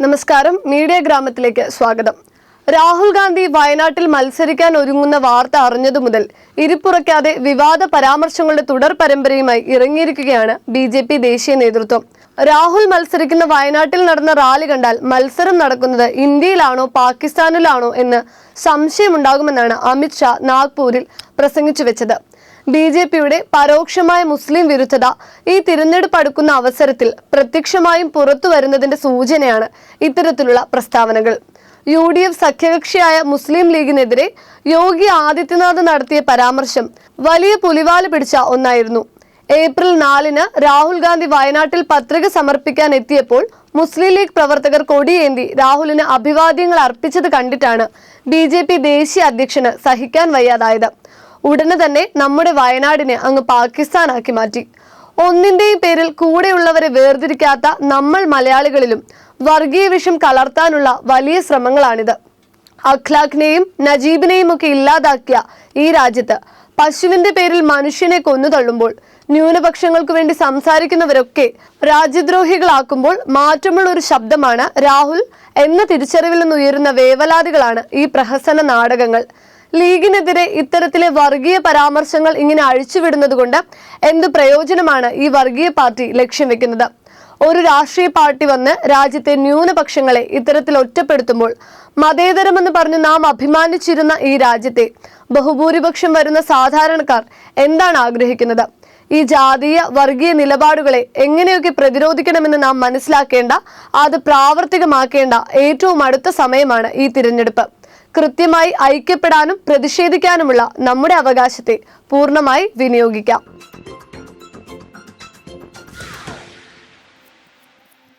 നമസ്കാരം. മീഡിയ ഗ്രാമത്തിലേക്ക് സ്വാഗതം. രാഹുൽ ഗാന്ധി വയനാട്ടിൽ മത്സരിക്കാൻ ഒരുങ്ങുന്ന വാർത്ത അറിഞ്ഞതു മുതൽ ഇരിപ്പുറയ്ക്കാതെ വിവാദ പരാമർശങ്ങളുടെ തുടർ പരമ്പരയുമായി ഇറങ്ങിയിരിക്കുകയാണ് ബി ജെ പി ദേശീയ നേതൃത്വം. രാഹുൽ മത്സരിക്കുന്ന വയനാട്ടിൽ നടന്ന റാലി കണ്ടാൽ മത്സരം നടക്കുന്നത് ഇന്ത്യയിലാണോ പാകിസ്ഥാനിലാണോ എന്ന് സംശയമുണ്ടാകുമെന്നാണ് അമിത് ഷാ നാഗ്പൂരിൽ പ്രസംഗിച്ചു വെച്ചത്. ബി ജെ പിയുടെ പരോക്ഷമായ മുസ്ലിം വിരുദ്ധത ഈ തിരഞ്ഞെടുപ്പ് അടുക്കുന്ന അവസരത്തിൽ പ്രത്യക്ഷമായും പുറത്തു വരുന്നതിന്റെ സൂചനയാണ് ഇത്തരത്തിലുള്ള പ്രസ്താവനകൾ. യു ഡി എഫ് സഖ്യകക്ഷിയായ മുസ്ലിം ലീഗിനെതിരെ യോഗി ആദിത്യനാഥ് നടത്തിയ പരാമർശം വലിയ പുലിവാൽ പിടിച്ച ഒന്നായിരുന്നു. ഏപ്രിൽ നാലിന് രാഹുൽ ഗാന്ധി വയനാട്ടിൽ പത്രിക സമർപ്പിക്കാൻ എത്തിയപ്പോൾ മുസ്ലിം ലീഗ് പ്രവർത്തകർ കൊടിയേന്തി രാഹുലിന് അഭിവാദ്യങ്ങൾ അർപ്പിച്ചത് കണ്ടിട്ടാണ് ബി ദേശീയ അധ്യക്ഷന് സഹിക്കാൻ വയ്യാതായത്. ഉടനെ തന്നെ നമ്മുടെ വയനാടിനെ അങ്ങ് പാകിസ്ഥാനാക്കി മാറ്റി. ഒന്നിന്റെയും പേരിൽ കൂടെയുള്ളവരെ വേർതിരിക്കാത്ത നമ്മൾ മലയാളികളിലും വർഗീയ വിഷം കലർത്താനുള്ള വലിയ ശ്രമങ്ങളാണിത്. അഖ്ലാഖിനെയും നജീബിനെയും ഒക്കെ ഇല്ലാതാക്കിയ ഈ രാജ്യത്ത് പശുവിന്റെ പേരിൽ മനുഷ്യനെ കൊന്നു തള്ളുമ്പോൾ ന്യൂനപക്ഷങ്ങൾക്ക് വേണ്ടി സംസാരിക്കുന്നവരൊക്കെ രാജ്യദ്രോഹികളാക്കുമ്പോൾ മാറ്റമുള്ള ഒരു ശബ്ദമാണ് രാഹുൽ എന്ന തിരിച്ചറിവിൽ നിന്ന് ഉയരുന്ന വേവലാതികളാണ് ഈ പ്രഹസന നാടകങ്ങൾ. ലീഗിനെതിരെ ഇത്തരത്തിലെ വർഗീയ പരാമർശങ്ങൾ ഇങ്ങനെ അഴിച്ചുവിടുന്നത് കൊണ്ട് എന്ത് പ്രയോജനമാണ് ഈ വർഗീയ പാർട്ടി ലക്ഷ്യം വെക്കുന്നത്? ഒരു രാഷ്ട്രീയ പാർട്ടി വന്ന് രാജ്യത്തെ ന്യൂനപക്ഷങ്ങളെ ഇത്തരത്തിൽ ഒറ്റപ്പെടുത്തുമ്പോൾ മതേതരമെന്ന് പറഞ്ഞ് നാം അഭിമാനിച്ചിരുന്ന ഈ രാജ്യത്തെ ബഹുഭൂരിപക്ഷം വരുന്ന സാധാരണക്കാർ എന്താണ് ആഗ്രഹിക്കുന്നത്? ഈ ജാതീയ വർഗീയ നിലപാടുകളെ എങ്ങനെയൊക്കെ പ്രതിരോധിക്കണമെന്ന് നാം മനസ്സിലാക്കേണ്ട അത് പ്രാവർത്തികമാക്കേണ്ട ഏറ്റവും അടുത്ത സമയമാണ് ഈ തിരഞ്ഞെടുപ്പ്. കൃത്യമായി ഐക്യപ്പെടാനും പ്രതിഷേധിക്കാനുമുള്ള നമ്മുടെ അവകാശത്തെ പൂർണമായി വിനിയോഗിക്കാം